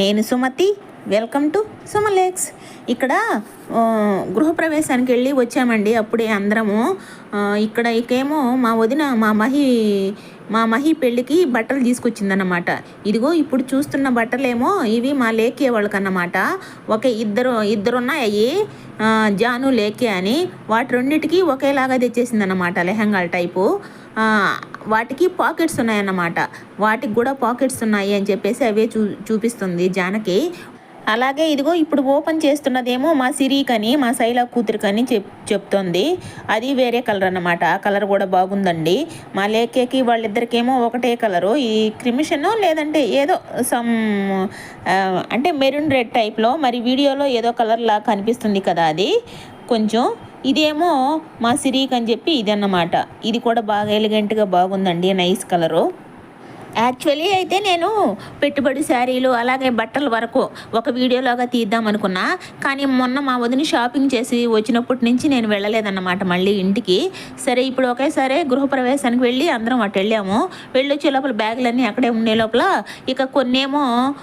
నేను Sumathi. Welcome to సుమలేక్స్ ఇక్కడ గృహప్రవేశానికి వెళ్ళి వచ్చామండి. అప్పుడే అందరము ఇక్కడ ఇకేమో మా వదిన మా మహి మా మహి పెళ్ళికి బట్టలు తీసుకొచ్చిందన్నమాట. ఇదిగో ఇప్పుడు చూస్తున్న బట్టలేమో ఇవి మా లేకే వాళ్ళకన్నమాట. ఒక ఇద్దరు ఇద్దరున్నాయి జాను లేకే అని. వాటి రెండిటికి ఒకేలాగా తెచ్చేసిందన్నమాట లెహంగాల టైపు. వాటికి పాకెట్స్ ఉన్నాయన్నమాట. వాటికి కూడా పాకెట్స్ ఉన్నాయి అని చెప్పేసి అవే చూ చూపిస్తుంది జానకి. అలాగే ఇదిగో ఇప్పుడు ఓపెన్ చేస్తున్నదేమో మా సిరీకని మా శైల కూతురికని చెప్ చెప్తోంది. అది వేరే కలర్ అనమాట ఆ కలర్ కూడా బాగుందండి. మా లేకేకి వాళ్ళిద్దరికేమో ఒకటే కలరు. ఈ క్రిమిషన్ లేదంటే ఏదో సమ్ అంటే మెరూన్ రెడ్ టైప్లో మరి వీడియోలో ఏదో కలర్లా కనిపిస్తుంది కదా అది. కొంచెం ఇదేమో మా సిరీక్ అని చెప్పి ఇది అన్నమాట ఇది కూడా బాగా ఎలిగెంట్గా బాగుందండి నైస్ కలరు. యాక్చువల్లీ అయితే నేను పెట్టుబడి శారీలు అలాగే బట్టల వరకు ఒక వీడియోలాగా తీద్దాం అనుకున్నా కానీ మొన్న మా వదిన షాపింగ్ చేసి వచ్చినప్పటి నుంచి నేను వెళ్ళలేదన్నమాట మళ్ళీ ఇంటికి. సరే ఇప్పుడు ఒకేసారి గృహప్రవేశానికి వెళ్ళి అందరం అటు వెళ్ళాము. వెళ్ళొచ్చే లోపల బ్యాగులన్నీ అక్కడే ఉండే లోపల ఇక కొన్నేమో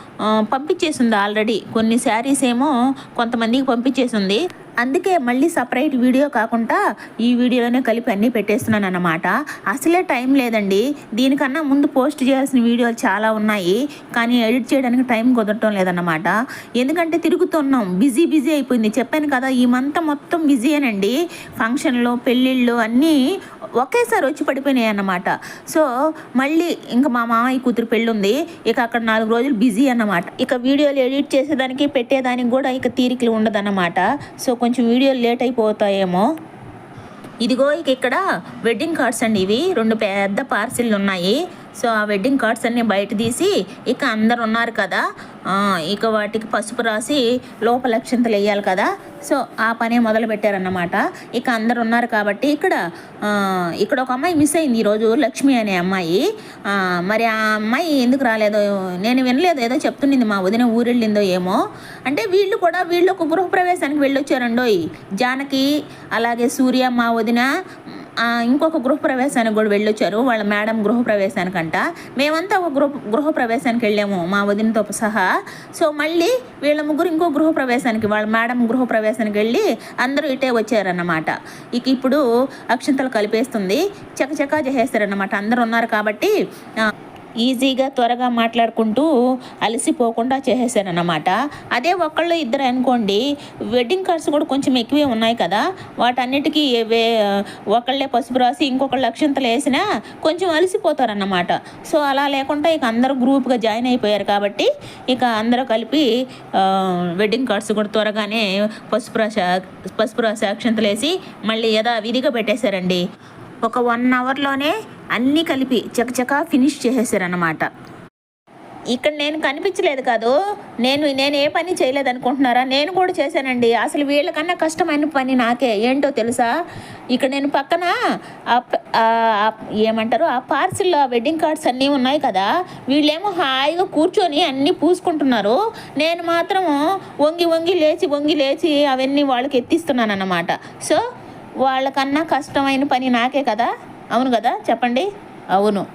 పంపించేసింది ఆల్రెడీ. కొన్ని శారీస్ ఏమో కొంతమందికి పంపించేసింది. అందుకే మళ్ళీ సపరేట్ వీడియో కాకుండా ఈ వీడియోలోనే కలిపి అన్నీ పెట్టేస్తున్నాను అన్నమాట. అసలే టైం లేదండి. దీనికన్నా ముందు పోస్ట్ చేయాల్సిన వీడియోలు చాలా ఉన్నాయి. కానీ ఎడిట్ చేయడానికి టైం కుదరటం లేదన్నమాట. ఎందుకంటే తిరుగుతున్నాం. బిజీ బిజీ అయిపోయింది. చెప్పాను కదా ఈ మంత్ మొత్తం బిజీయేనండి. ఫంక్షన్లు పెళ్ళిళ్ళు అన్నీ ఒకేసారి వచ్చి పడిపోయినాయి అన్నమాట. సో మళ్ళీ ఇంకా మా మామయ్య కూతురు పెళ్ళి ఉంది ఇక అక్కడ నాలుగు రోజులు బిజీ అన్నమాట. ఇక వీడియోలు ఎడిట్ చేసేదానికి పెట్టేదానికి కూడా ఇక తీరికలు ఉండదన్నమాట. సో కొంచెం వీడియోలు లేట్ అయిపోతాయేమో. ఇదిగో ఇక ఇక్కడ వెడ్డింగ్ కార్డ్స్ అండి ఇవి. రెండు పెద్ద పార్సిల్ ఉన్నాయి. సో ఆ వెడ్డింగ్ కార్డ్స్ అన్నీ బయట తీసి ఇక అందరు ఉన్నారు కదా. ఇక వాటికి పసుపు రాసి లోపలక్షంతలు వేయాలి కదా. సో ఆ పనే మొదలు పెట్టారన్నమాట. ఇక అందరు ఉన్నారు కాబట్టి ఇక్కడ ఇక్కడ ఒక అమ్మాయి మిస్ అయింది ఈరోజు లక్ష్మి అనే అమ్మాయి. మరి ఆ అమ్మాయి ఎందుకు రాలేదో? నేను వినలేదు ఏదో చెప్తుండింది మా వదిన ఊరెళ్ళిందో ఏమో. అంటే వీళ్ళు కూడా వీళ్ళు ఒక గృహప్రవేశానికి వెళ్ళొచ్చారండోయ్. జానకి అలాగే సూర్య మా వదిన ఇంకొక గృహప్రవేశానికి కూడా వెళ్ళొచ్చారు. వాళ్ళ మేడం గృహప్రవేశానికంట. మేమంతా ఒక గృహ గృహప్రవేశానికి వెళ్ళాము మా వదినతో సహా. సో మళ్ళీ వీళ్ళ ముగ్గురు ఇంకో గృహప్రవేశానికి వాళ్ళ మేడం గృహప్రవేశానికి వెళ్ళి అందరూ ఇటే వచ్చారన్నమాట. ఇక ఇప్పుడు అక్షంతలు కలిపేస్తుంది. చకచకా చేసేస్తారన్నమాట. అందరూ ఉన్నారు కాబట్టి ఈజీగా త్వరగా మాట్లాడుకుంటూ అలసిపోకుండా చేసేసారన్నమాట అదే ఒకళ్ళు ఇద్దరు అనుకోండి వెడ్డింగ్ కార్డ్స్ కూడా కొంచెం ఎక్కువే ఉన్నాయి కదా. వాటన్నిటికీ వే ఒకళ్ళే పసుపు రాసి ఇంకొకళ్ళు అక్షంతలు వేసినా కొంచెం అలసిపోతారన్నమాట. సో అలా లేకుండా ఇక అందరూ గ్రూప్గా జాయిన్ అయిపోయారు కాబట్టి ఇక అందరూ కలిపి వెడ్డింగ్ కార్డ్స్ కూడా త్వరగానే పసుపు రాసి పసుపు రాసి అక్షంతలు వేసి మళ్ళీ యథావిధిగా పెట్టేశారండి. ఒక వన్ అవర్లోనే అన్నీ కలిపి చకచకా ఫినిష్ చేసేసారనమాట ఇక్కడ నేను కనిపించలేదు కాదు. నేను నేను ఏ పని చేయలేదు అనుకుంటున్నారా? నేను కూడా చేశానండి. అసలు వీళ్ళకన్నా కష్టమైన పని నాకే. ఏంటో తెలుసా? ఇక్కడ నేను పక్కన ఆ ఆ- ఏమంటారు? ఆ పార్సిల్ వెడ్డింగ్ కార్డ్స్ అన్నీ ఉన్నాయి కదా. వీళ్ళేమో హాయిగా కూర్చొని అన్నీ పూసుకుంటున్నారు. నేను మాత్రం వంగి వంగి లేచి వంగి లేచి అవన్నీ వాళ్ళకి ఎత్తిస్తున్నాను అన్నమాట సో వాళ్ళకన్నా కష్టమైన పని నాకే కదా? అవును కదా? చెప్పండి. అవును.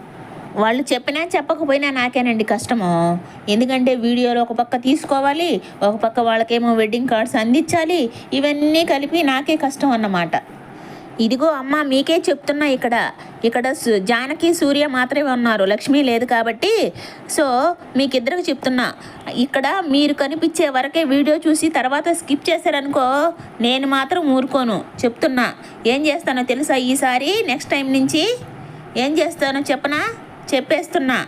వాళ్ళు చెప్పినా చెప్పకపోయినా నాకేనండి కష్టము. ఎందుకంటే వీడియోలో ఒక పక్క తీసుకోవాలి ఒక పక్క వాళ్ళకేమో వెడ్డింగ్ కార్డ్స్ అందించాలి ఇవన్నీ కలిపి నాకే కష్టం అన్నమాట. ఇదిగో అమ్మ మీకే చెప్తున్నా ఇక్కడ. ఇక్కడ సు- జానకి సూర్య మాత్రమే ఉన్నారు. లక్ష్మి లేదు కాబట్టి. సో మీకిద్దరికి చెప్తున్నా. ఇక్కడ మీరు కనిపించే వరకే వీడియో చూసి తర్వాత స్కిప్ చేశారనుకో నేను మాత్రం ఊరుకోను. చెప్తున్నా. ఏం చేస్తానో తెలుసా ఈసారి? నెక్స్ట్ టైం నుంచి ఏం చేస్తానో చెప్పనా? చెప్పేస్తున్నా.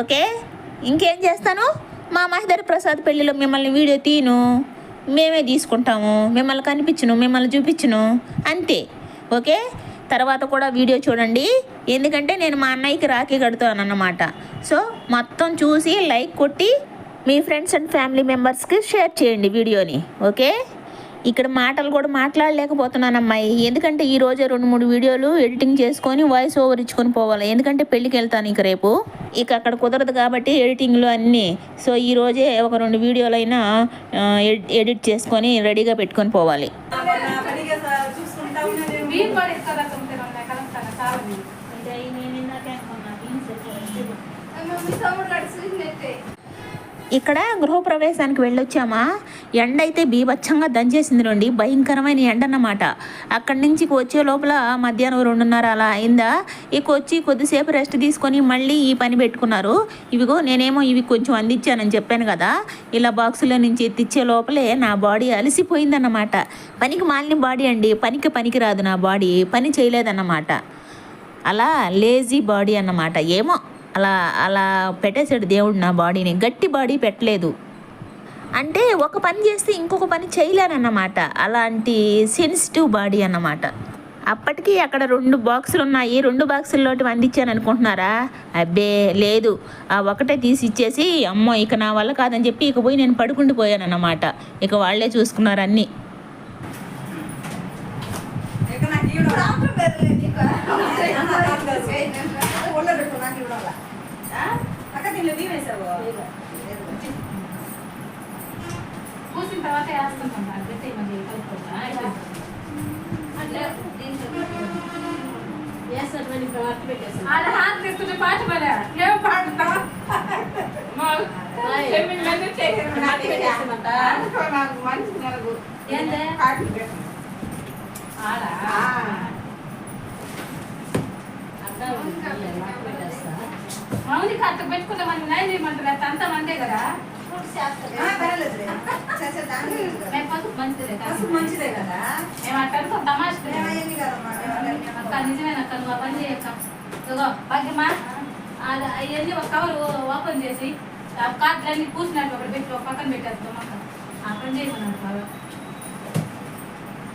ఓకే? ఇంకేం చేస్తాను? మా మహిధర్ ప్రసాద్ పెళ్ళిలో మిమ్మల్ని వీడియో తీను. మేమే తీసుకుంటాము. మిమ్మల్ని కనిపించును మిమ్మల్ని చూపించును. అంతే. ఓకే? తర్వాత కూడా వీడియో చూడండి. ఎందుకంటే నేను మా అన్నయ్యకి రాఖీ కడుతాను అన్నమాట సో మొత్తం చూసి లైక్ కొట్టి మీ ఫ్రెండ్స్ అండ్ ఫ్యామిలీ మెంబర్స్కి షేర్ చేయండి వీడియోని. ఓకే? ఇక్కడ మాటలు కూడా మాట్లాడలేకపోతున్నాను అమ్మాయి ఎందుకంటే ఈరోజే రెండు మూడు వీడియోలు ఎడిటింగ్ చేసుకొని వాయిస్ ఓవర్ ఇచ్చుకొని పోవాలి. ఎందుకంటే పెళ్ళికి వెళ్తాను ఇక రేపు. ఇక అక్కడ కుదరదు కాబట్టి ఎడిటింగ్లు అన్నీ. సో ఈ రోజే ఒక రెండు వీడియోలైనా ఎడిట్ చేసుకొని రెడీగా పెట్టుకొని పోవాలి. ನೀನ್ ಮಾಡಿ ಕಲ ತುಂಬ್ತಿರೋಲ್ಲ ಕಲಂತಾನೆ ಸಾರ್ವಜನಿಕ ఇక్కడ గృహప్రవేశానికి వెళ్ళొచ్చామా? ఎండ అయితే బీభత్సంగా దంచేసింది రండి భయంకరమైన ఎండ అన్నమాట అక్కడి నుంచి వచ్చే లోపల మధ్యాహ్నం రెండున్నర అలా అయిందా? ఇక వచ్చి కొద్దిసేపు రెస్ట్ తీసుకొని మళ్ళీ ఈ పని పెట్టుకున్నారు. ఇవిగో నేనేమో ఇవి కొంచెం అందించానని చెప్పాను కదా. ఇలా బాక్సులో నుంచి ఎత్తిచ్చే లోపలే నా బాడీ అలసిపోయిందన్నమాట. పనికి మాలిన బాడీ అండి. పనికి పనికి రాదు నా బాడీ. పని చేయలేదన్నమాట. అలా లేజీ బాడీ అన్నమాట. ఏమో అలా అలా పెట్టేశాడు దేవుడు నా బాడీని. గట్టి బాడీ పెట్టలేదు. అంటే ఒక పని చేస్తే ఇంకొక పని చేయలేనన్నమాట. అలాంటి సెన్సిటివ్ బాడీ అన్నమాట. అప్పటికి అక్కడ రెండు బాక్సులు ఉన్నాయి. రెండు బాక్సుల్లోటి అందించాను అనుకుంటున్నారా? అబ్బే లేదు. ఆ ఒకటే తీసి ఇచ్చేసి అమ్మో ఇక నా వల్ల కాదని చెప్పి ఇక పోయి నేను పడుకుంటూ పోయాను అన్నమాట ఇక వాళ్ళే చూసుకున్నారు అన్నీ. ఇక నాకు ఈవిడ రావట్లేదు లేదు నీకు. ఒళ్ళో పెట్టు, నాకు ఈవిడ వల్ల. ఆ? అక్క దీనిలో బియ్యం వేసావు? లేదు. పూసిన తర్వాత వేస్తుంటాం దాన్ని పెట్టి మళ్ళీ కలుపుకుంటా అయిపోయింది. అట్లే ఆడ హాత్ తీసుకుంటే పాట పాడా ఏం పాడుతా అందుకో నాకు మంచి నెలకు. ఏందే? కాటుకు పెట్టు. ఆడ ఆ. మౌని కట్ట పెట్టుకుంటే మనం నైన్ చేయమంటారు. అంత మందే కదా. మంచిదే కదా. మేము తమాష అవన్నీ నువ్వు పని చేయక్క? ఇదిగో అది ఒక కవర్ ఓపెన్ చేసి ఆ కార్డులన్నీ పూసినట్టు ఒకటి పెట్టి ఒక పక్కన పెట్టేస్తాం అక్క. ఆ పని చేయమన్నాడు బాగా.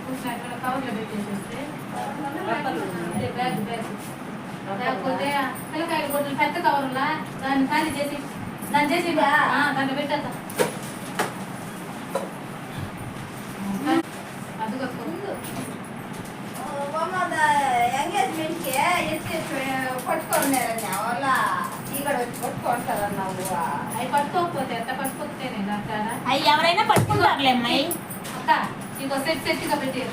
పూసినట్టు కవర్లో పెట్టేసేస్తే బ్యాగ్ బ్యాగ్. లేకపోతే పిల్లకాయ బొడ్లు పెద్ద కవర్లా దాన్ని ఖాళీ చేసి దాన్ని చేసి ఆ, దాంట్లో పెట్టేద్దాం అదిగో ఎంగేజ్మెంట్కి ఎత్తి పట్టుకోలేరని వాళ్ళ ఇక్కడ వచ్చి పట్టుకుంటారన్నావు అవి పట్టుకోకపోతే ఎంత పట్టుకోకపోతేనే డాక్టర్ అవి ఎవరైనా పట్టుకుంటారులే అమ్మాయి అక్క ఇంకో సెట్ సెట్గా పెట్టి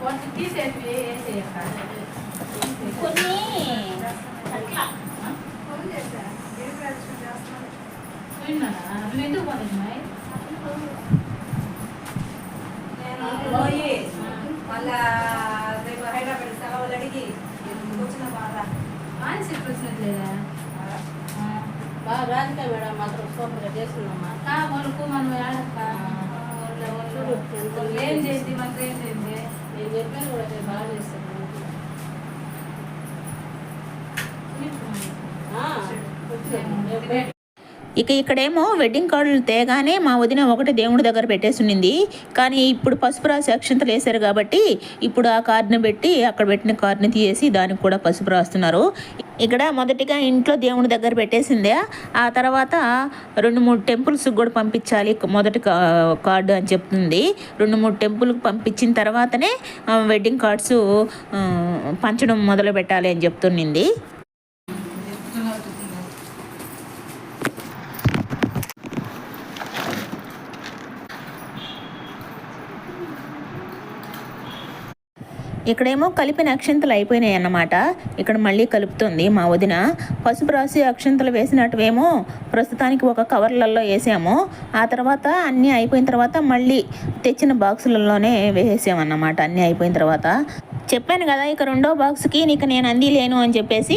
వాటిని తీసేసి వేసేయక్క కొన్ని అట్లా ఫోన్ చేశా ఏం రాజకీయం చేస్తున్నావు విన్నానా నువ్వు ఎందుకు పోతున్నాయి నేను పోయి మళ్ళా రేపు హైదరాబాద్ సెలవులు అడిగి ఎందుకు వచ్చిన బాధ మానసి వచ్చినట్లేదా బాగా రాజకీయ మేడం మనకు మనం ఏడక్క? ఏం చేసి మనకు ఏం నేను చెప్పాను కూడా నేను బాగా చేస్తాను ఇక ఇక్కడేమో వెడ్డింగ్ కార్డులు తేగానే మా వదిన ఒకటి దేవుడి దగ్గర పెట్టేసునింది. కానీ ఇప్పుడు పసుపు రాసి అక్షంతలు వేశారు కాబట్టి ఇప్పుడు ఆ కార్డుని పెట్టి అక్కడ పెట్టిన కార్డుని తీసేసి దానికి కూడా పసుపు రాస్తున్నారు. ఇక్కడ మొదటిగా ఇంట్లో దేవుని దగ్గర పెట్టేసిందే. ఆ తర్వాత రెండు మూడు టెంపుల్స్కి కూడా పంపించాలి మొదటి కా- కార్డు అని చెప్తుంది. రెండు మూడు టెంపుల్కి పంపించిన తర్వాతనే వెడ్డింగ్ కార్డ్స్ పంచడం మొదలు పెట్టాలి అని చెప్తున్నింది ఇక్కడేమో కలిపిన అక్షంతలు అయిపోయినాయి అన్నమాట. ఇక్కడ మళ్ళీ కలుపుతుంది మా వదిన. పసుపు రాసి అక్షంతలు వేసినట్టువేమో ప్రస్తుతానికి ఒక కవర్లలో వేసాము. ఆ తర్వాత అన్నీ అయిపోయిన తర్వాత మళ్ళీ తెచ్చిన బాక్సులలోనే వేసేసామన్నమాట అన్నీ అయిపోయిన తర్వాత. చెప్పాను కదా ఇక రెండో బాక్స్కి నీకు నేను అందిలేను అని చెప్పేసి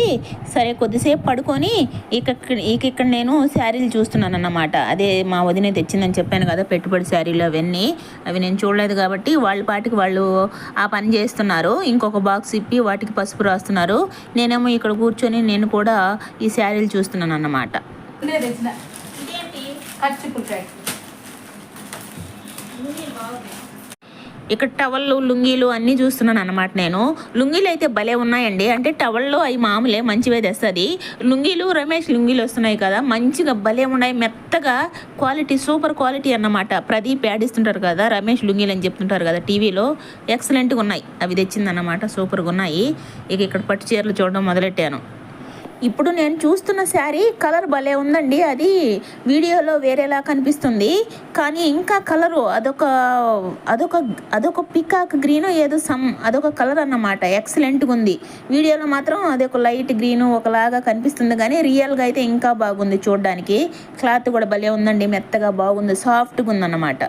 సరే కొద్దిసేపు పడుకొని ఇక ఇక ఇక్కడ నేను శారీలు చూస్తున్నాను అన్నమాట అదే మా వదిన తెచ్చిందని చెప్పాను కదా పెట్టుబడి శారీలు అవన్నీ. అవి నేను చూడలేదు కాబట్టి వాళ్ళ పాటికి వాళ్ళు ఆ పని చేస్తున్నారు. ఇంకొక బాక్స్ ఇప్పి వాటికి పసుపు రాస్తున్నారు. నేనేమో ఇక్కడ కూర్చొని నేను కూడా ఈ శారీలు చూస్తున్నాను అన్నమాట ఖర్చు ఇక్కడ టవల్లు లుంగీలు అన్నీ చూస్తున్నాను అనమాట నేను. లుంగీలు అయితే భలే ఉన్నాయండి. అంటే టవల్లో అవి మామూలే మంచివే తెస్తుంది. లుంగీలు రమేష్ లుంగీలు వస్తున్నాయి కదా మంచిగా భలే ఉన్నాయి. మెత్తగా క్వాలిటీ సూపర్ క్వాలిటీ అన్నమాట. ప్రదీప్ ఆడిస్తుంటారు కదా రమేష్ లుంగీలు అని చెప్తుంటారు కదా టీవీలో. ఎక్సలెంట్గా ఉన్నాయి. అవి తెచ్చిందన్నమాట సూపర్గా ఉన్నాయి. ఇక ఇక్కడ పట్టు చీరలు చూడడం మొదలెట్టాను. ఇప్పుడు నేను చూస్తున్న శారీ కలర్ భలే ఉందండి. అది వీడియోలో వేరేలా కనిపిస్తుంది. కానీ ఇంకా కలరు అదొక అదొక అదొక పికాక్ గ్రీన్ ఏదో సమ్ అదొక కలర్ అన్నమాట. ఎక్సలెంట్గా ఉంది. వీడియోలో మాత్రం అదొక లైట్ గ్రీను ఒకలాగా కనిపిస్తుంది. కానీ రియల్గా అయితే ఇంకా బాగుంది చూడడానికి. క్లాత్ కూడా భలే ఉందండి. మెత్తగా బాగుంది. సాఫ్ట్గా ఉందన్నమాట.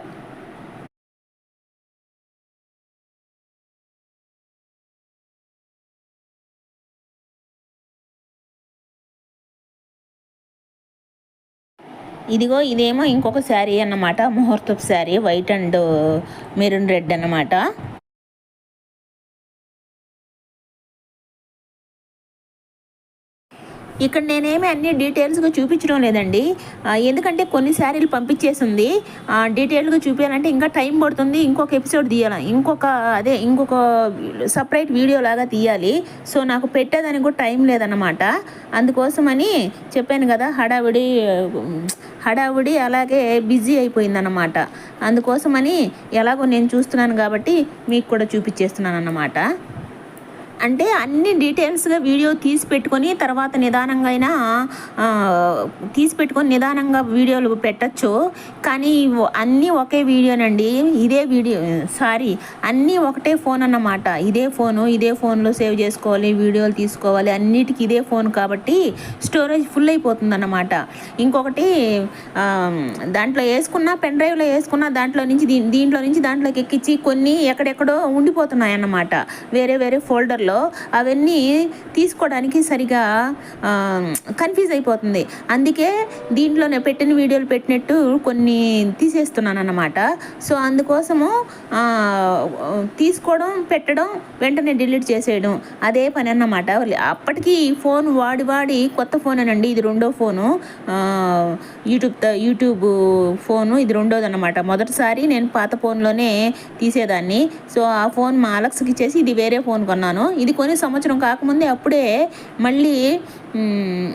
ఇదిగో ఇదేమో ఇంకొక శారీ అన్నమాట ముహూర్తపు sari white and maroon red అన్నమాట. ఇక్కడ నేనేమి అన్ని డీటెయిల్స్గా చూపించడం లేదండి. ఎందుకంటే కొన్ని శారీలు పంపించేసింది. డీటెయిల్గా చూపించాలంటే ఇంకా టైం పడుతుంది. ఇంకొక ఎపిసోడ్ తీయాలి? ఇంకొక అదే ఇంకొక సపరేట్ వీడియో లాగా తీయాలి. సో నాకు పెట్టేదానికి కూడా టైం లేదన్నమాట. అందుకోసమని చెప్పాను కదా హడావిడి హడావుడి అలాగే బిజీ అయిపోయిందన్నమాట. అందుకోసమని ఎలాగో నేను చూస్తున్నాను కాబట్టి మీకు కూడా చూపించేస్తున్నాను అన్నమాట అంటే అన్ని డీటెయిల్స్గా వీడియో తీసి పెట్టుకొని తర్వాత నిదానంగా అయినా తీసి పెట్టుకొని నిదానంగా వీడియోలు పెట్టచ్చు. కానీ అన్నీ ఒకే వీడియోనండి. ఇదే వీడియో సారీ అన్నీ ఒకటే ఫోన్ అన్నమాట ఇదే ఫోను ఇదే ఫోన్లో సేవ్ చేసుకోవాలి వీడియోలు తీసుకోవాలి అన్నిటికీ ఇదే ఫోన్ కాబట్టి స్టోరేజ్ ఫుల్ అయిపోతుంది అన్నమాట ఇంకొకటి దాంట్లో వేసుకున్న పెన్ డ్రైవ్లో వేసుకున్న దాంట్లో నుంచి దీంట్లో నుంచి దాంట్లోకి ఎక్కించి కొన్ని ఎక్కడెక్కడో ఉండిపోతున్నాయి అన్నమాట వేరే వేరే ఫోల్డర్లో. అవన్నీ తీసుకోవడానికి సరిగా కన్ఫ్యూజ్ అయిపోతుంది. అందుకే దీంట్లోనే పెట్టిన వీడియోలు పెట్టినట్టు కొన్ని తీసేస్తున్నాను అన్నమాట సో అందుకోసము తీసుకోవడం పెట్టడం వెంటనే డిలీట్ చేసేయడం అదే పని అన్నమాట అప్పటికి ఫోన్ వాడి వాడి కొత్త ఫోన్ అండి ఇది రెండో ఫోను. యూట్యూబ్ యూట్యూబ్ ఫోను ఇది రెండోది అనమాట మొదటిసారి నేను పాత ఫోన్లోనే తీసేదాన్ని. సో ఆ ఫోన్ మా అలక్స్కి ఇచ్చేసి ఇది వేరే ఫోన్ కొన్నాను. ఇది కొని సంవత్సరం కాకముందే అప్పుడే మళ్ళీ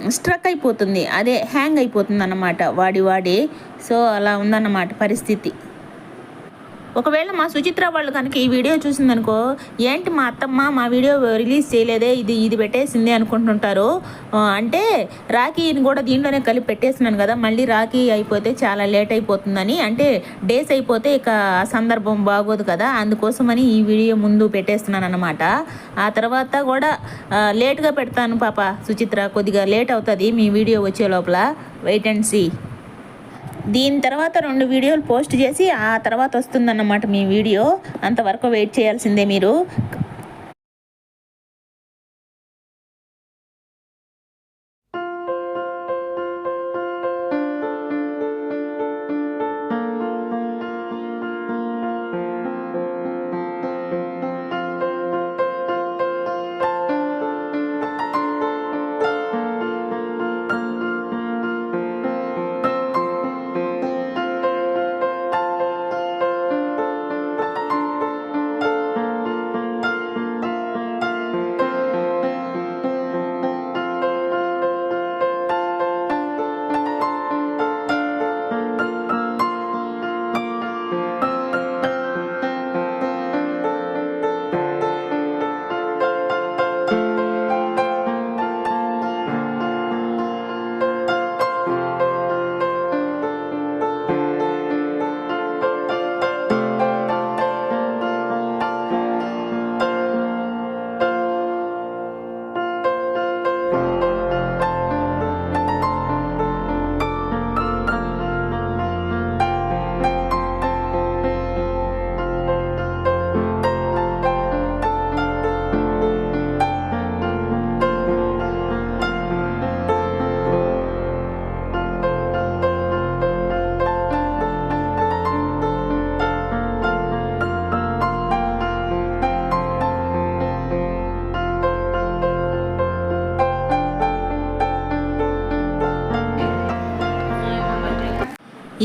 స్ట్రక్ అయిపోతుంది. అదే హ్యాంగ్ అయిపోతుంది అన్నమాట వాడి వాడి. సో అలా ఉందన్నమాట పరిస్థితి. ఒకవేళ మా సుచిత్ర వాళ్ళు కనుక ఈ వీడియో చూసిందనుకో ఏంటి మా అత్తమ్మ మా వీడియో రిలీజ్ చేయలేదే ఇది ఇది పెట్టేసింది అనుకుంటుంటారు. అంటే రాఖీని కూడా దీంట్లోనే కలిపి పెట్టేసినాను కదా మళ్ళీ రాఖీ అయిపోతే చాలా లేట్ అయిపోతుందని. అంటే డేస్ అయిపోతే ఇక ఆ సందర్భం బాగోదు కదా అందుకోసమని ఈ వీడియో ముందు పెట్టేస్తున్నాను అనమాట ఆ తర్వాత కూడా లేట్గా పెడతాను పాప సుచిత్ర కొద్దిగా లేట్ అవుతుంది మీ వీడియో వచ్చే లోపల. Wait and see. దీని తర్వాత రెండు వీడియోలు పోస్ట్ చేసి ఆ తర్వాత వస్తుందన్నమాట మీ వీడియో. అంతవరకు వెయిట్ చేయాల్సిందే మీరు.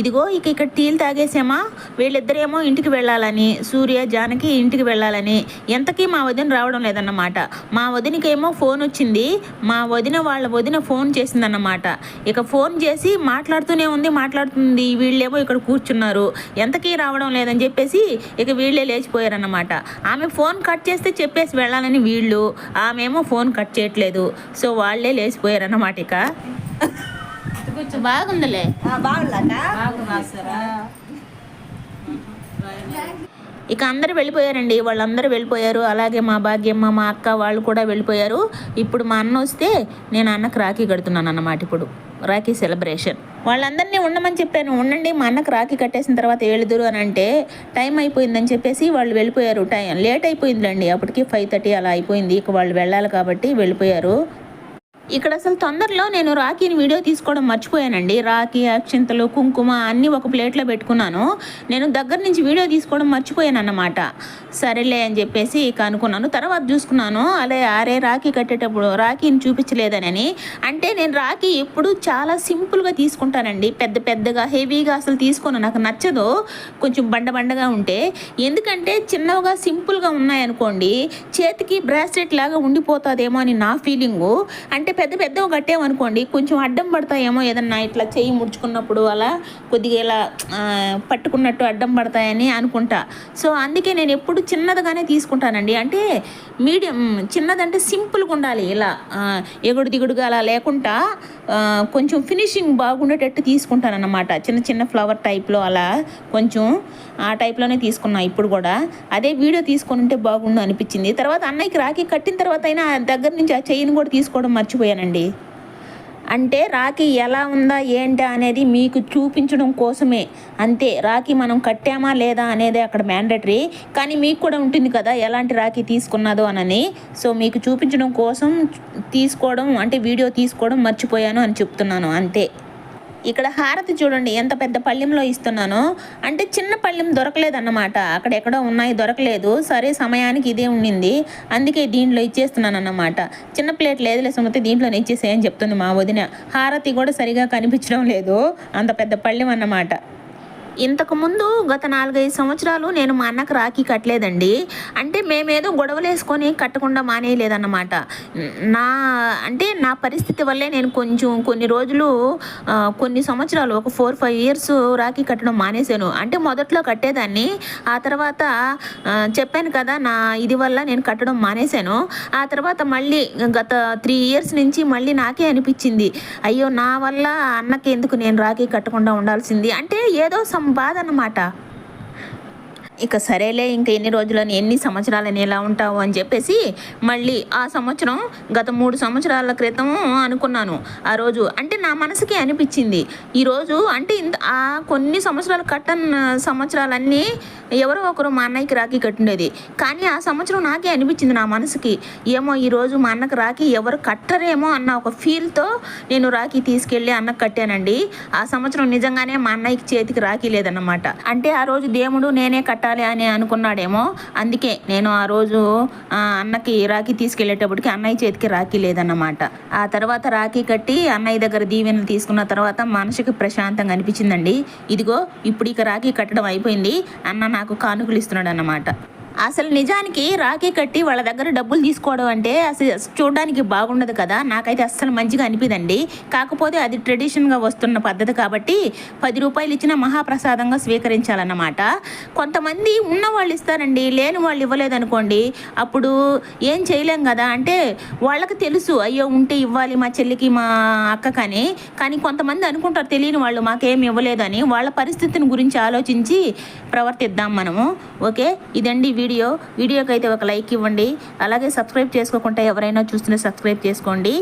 ఇదిగో ఇక ఇక్కడ టీలు తాగేసామా? వీళ్ళిద్దరేమో ఇంటికి వెళ్ళాలని సూర్య జానకి ఇంటికి వెళ్ళాలని. ఎంతకీ మా వదిన రావడం లేదన్నమాట. మా వదినకేమో ఫోన్ వచ్చింది. మా వదిన వాళ్ళ వదిన ఫోన్ చేసిందన్నమాట. ఇక ఫోన్ చేసి మాట్లాడుతూనే ఉంది మాట్లాడుతుంది. వీళ్ళేమో ఇక్కడ కూర్చున్నారు. ఎంతకీ రావడం లేదని చెప్పేసి ఇక వీళ్ళే లేచిపోయారన్నమాట. ఆమె ఫోన్ కట్ చేస్తే చెప్పేసి వెళ్ళాలని వీళ్ళు. ఆమెమో ఫోన్ కట్ చేయట్లేదు. సో వాళ్ళే లేచిపోయారన్నమాట ఇక. బాగుందిలే. ఇక అందరూ వెళ్ళిపోయారండి. వాళ్ళందరూ వెళ్ళిపోయారు. అలాగే మా భాగ్యమ్మ మా అక్క వాళ్ళు కూడా వెళ్ళిపోయారు. ఇప్పుడు మా అన్న వస్తే నేను అన్నకు రాఖీ కడుతున్నాను అన్నమాట ఇప్పుడు. రాఖీ సెలబ్రేషన్. వాళ్ళందరినీ ఉండమని చెప్పాను. ఉండండి మా అన్నకు రాఖీ కట్టేసిన తర్వాత వెళుదురు అని అంటే టైం అయిపోయిందని చెప్పేసి వాళ్ళు వెళ్ళిపోయారు. టైం లేట్ అయిపోయిందిలేండి అప్పటికి ఫైవ్ థర్టీ అలా అయిపోయింది. ఇక వాళ్ళు వెళ్ళాలి కాబట్టి వెళ్ళిపోయారు. ఇక్కడ అసలు తొందరలో నేను రాఖీని వీడియో తీసుకోవడం మర్చిపోయానండి. రాఖీ అక్షింతలు కుంకుమ అన్నీ ఒక ప్లేట్లో పెట్టుకున్నాను. నేను దగ్గర నుంచి వీడియో తీసుకోవడం మర్చిపోయాను అన్నమాట సరేలే అని చెప్పేసి ఇక అనుకున్నాను. తర్వాత చూసుకున్నాను. అలా ఆరే రాఖీ కట్టేటప్పుడు రాఖీని చూపించలేదనని. అంటే నేను రాఖీ ఎప్పుడు చాలా సింపుల్గా తీసుకుంటానండి. పెద్ద పెద్దగా హెవీగా అసలు తీసుకోను. నాకు నచ్చదు. కొంచెం బండ బండగా ఉంటే. ఎందుకంటే చిన్నగా సింపుల్గా ఉన్నాయనుకోండి చేతికి బ్రాస్లెట్ లాగా ఉండిపోతుందేమో అని నా ఫీలింగు. అంటే పెద్ద పెద్దవి కట్టామనుకోండి కొంచెం అడ్డం పడతాయేమో ఏదన్నా ఇట్లా చెయ్యి ముడుచుకున్నప్పుడు అలా కొద్దిగా ఇలా పట్టుకున్నట్టు అడ్డం పడతాయని అనుకుంటా. సో అందుకే నేను ఎప్పుడు చిన్నదిగానే తీసుకుంటానండి. అంటే మీడియం చిన్నదంటే సింపుల్గా ఉండాలి. ఇలా ఎగుడు దిగుడుగా అలా లేకుండా కొంచెం ఫినిషింగ్ బాగుండేటట్టు తీసుకుంటాను అన్నమాట చిన్న చిన్న ఫ్లవర్ టైప్లో అలా కొంచెం ఆ టైప్లోనే తీసుకున్నా ఇప్పుడు కూడా. అదే వీడియో తీసుకొని ఉంటే బాగుండు అనిపించింది. తర్వాత అన్నయ్యకి రాఖీ కట్టిన తర్వాత అయినా ఆ దగ్గర నుంచి ఆ చెయ్యిని కూడా తీసుకోవడం మర్చిపోయానండి అంటే రాఖీ ఎలా ఉందా ఏంటా అనేది మీకు చూపించడం కోసమే. అంతే రాఖీ మనం కట్టామా లేదా అనేది అక్కడ మ్యాండేటరీ. కానీ మీకు కూడా ఉంటుంది కదా ఎలాంటి రాఖీ తీసుకున్నదో అనని. సో మీకు చూపించడం కోసం తీసుకోవడం అంటే వీడియో తీసుకోవడం మర్చిపోయాను అని చెప్తున్నాను అంతే. ఇక్కడ హారతి చూడండి ఎంత పెద్ద పళ్ళెంలో ఇస్తున్నాను. అంటే చిన్న పళ్ళెం దొరకలేదన్నమాట. అక్కడ ఎక్కడో ఉన్నాయి దొరకలేదు. సరే సమయానికి ఇదే ఉండింది. అందుకే దీంట్లో ఇచ్చేస్తున్నాను అన్నమాట చిన్న ప్లేట్ లేదులే సుమతి దీంట్లోనే ఇచ్చేసేయని చెప్తుంది మా వదిన. హారతి కూడా సరిగా కనిపించడం లేదు. అంత పెద్ద పళ్ళెం అన్నమాట. ఇంతకుముందు గత నాలుగైదు సంవత్సరాలు నేను మా అన్నకు రాఖీ కట్టలేదండి. అంటే మేమేదో గొడవలు వేసుకొని కట్టకుండా మానేయలేదన్నమాట. నా అంటే నా పరిస్థితి వల్లే నేను కొంచెం కొన్ని రోజులు కొన్ని సంవత్సరాలు ఒక ఫోర్ ఫైవ్ ఇయర్స్ రాఖీ కట్టడం మానేశాను. అంటే మొదట్లో కట్టేదాన్ని ఆ తర్వాత చెప్పాను కదా నా ఇది వల్ల నేను కట్టడం మానేశాను. ఆ తర్వాత మళ్ళీ గత త్రీ ఇయర్స్ నుంచి మళ్ళీ నాకే అనిపించింది. అయ్యో నా వల్ల అన్నకి ఎందుకు నేను రాఖీ కట్టకుండా ఉండాల్సింది? అంటే ఏదో బాధ అన్నమాట ఇక సరేలే ఇంకా ఎన్ని రోజులని ఎన్ని సంవత్సరాలని ఎలా ఉంటావు అని చెప్పేసి మళ్ళీ ఆ సంవత్సరం గత మూడు సంవత్సరాల క్రితం అనుకున్నాను. ఆ రోజు అంటే నా మనసుకి అనిపించింది. ఈరోజు అంటే ఇంత ఆ కొన్ని సంవత్సరాలు కట్టన్ సంవత్సరాలన్నీ ఎవరో ఒకరు మా అన్నయ్యకి రాఖీ కట్టుండేది. కానీ ఆ సంవత్సరం నాకే అనిపించింది నా మనసుకి. ఏమో ఈరోజు మా అన్నకి రాఖీ ఎవరు కట్టరేమో అన్న ఒక ఫీల్తో నేను రాఖీ తీసుకెళ్ళి అన్నకు కట్టానండి. ఆ సంవత్సరం నిజంగానే మా అన్నయ్యకి చేతికి రాఖీ లేదన్నమాట. అంటే ఆ రోజు దేవుడు నేనే పెట్టాలి అని అనుకున్నాడేమో. అందుకే నేను ఆ రోజు అన్నకి రాఖీ తీసుకెళ్ళేటప్పటికి అన్నయ్య చేతికి రాఖీ లేదన్నమాట. ఆ తర్వాత రాఖీ కట్టి అన్నయ్య దగ్గర దీవెనలు తీసుకున్న తర్వాత మనసుకి ప్రశాంతంగా అనిపించిందండి. ఇదిగో ఇప్పుడు ఇక రాఖీ కట్టడం అయిపోయింది. అన్న నాకు కానుకలు ఇస్తున్నాడు అన్నమాట అసలు నిజానికి రాఖీ కట్టి వాళ్ళ దగ్గర డబ్బులు తీసుకోవడం అంటే అసలు చూడడానికి బాగుండదు కదా. నాకైతే అస్సలు మంచిగా అనిపిదండి. కాకపోతే అది ట్రెడిషన్గా వస్తున్న పద్ధతి కాబట్టి పది రూపాయలు ఇచ్చిన మహాప్రసాదంగా స్వీకరించాలన్నమాట. కొంతమంది ఉన్న వాళ్ళు ఇస్తారండి. లేని వాళ్ళు ఇవ్వలేదనుకోండి. అప్పుడు ఏం చేయలేం కదా. అంటే వాళ్ళకి తెలుసు అయ్యో ఉంటే ఇవ్వాలి మా చెల్లికి మా అక్కకని. కానీ కొంతమంది అనుకుంటారు తెలియని వాళ్ళు మాకేం ఇవ్వలేదని. వాళ్ళ పరిస్థితిని గురించి ఆలోచించి ప్రవర్తిద్దాం మనము. ఓకే? ఇదండి వీడియో వీడియోకి అయితే ఒక లైక్ ఇవ్వండి. అలాగే సబ్స్క్రైబ్ చేసుకోకుండా ఎవరైనా చూస్తున్న సబ్స్క్రైబ్ చేసుకోండి.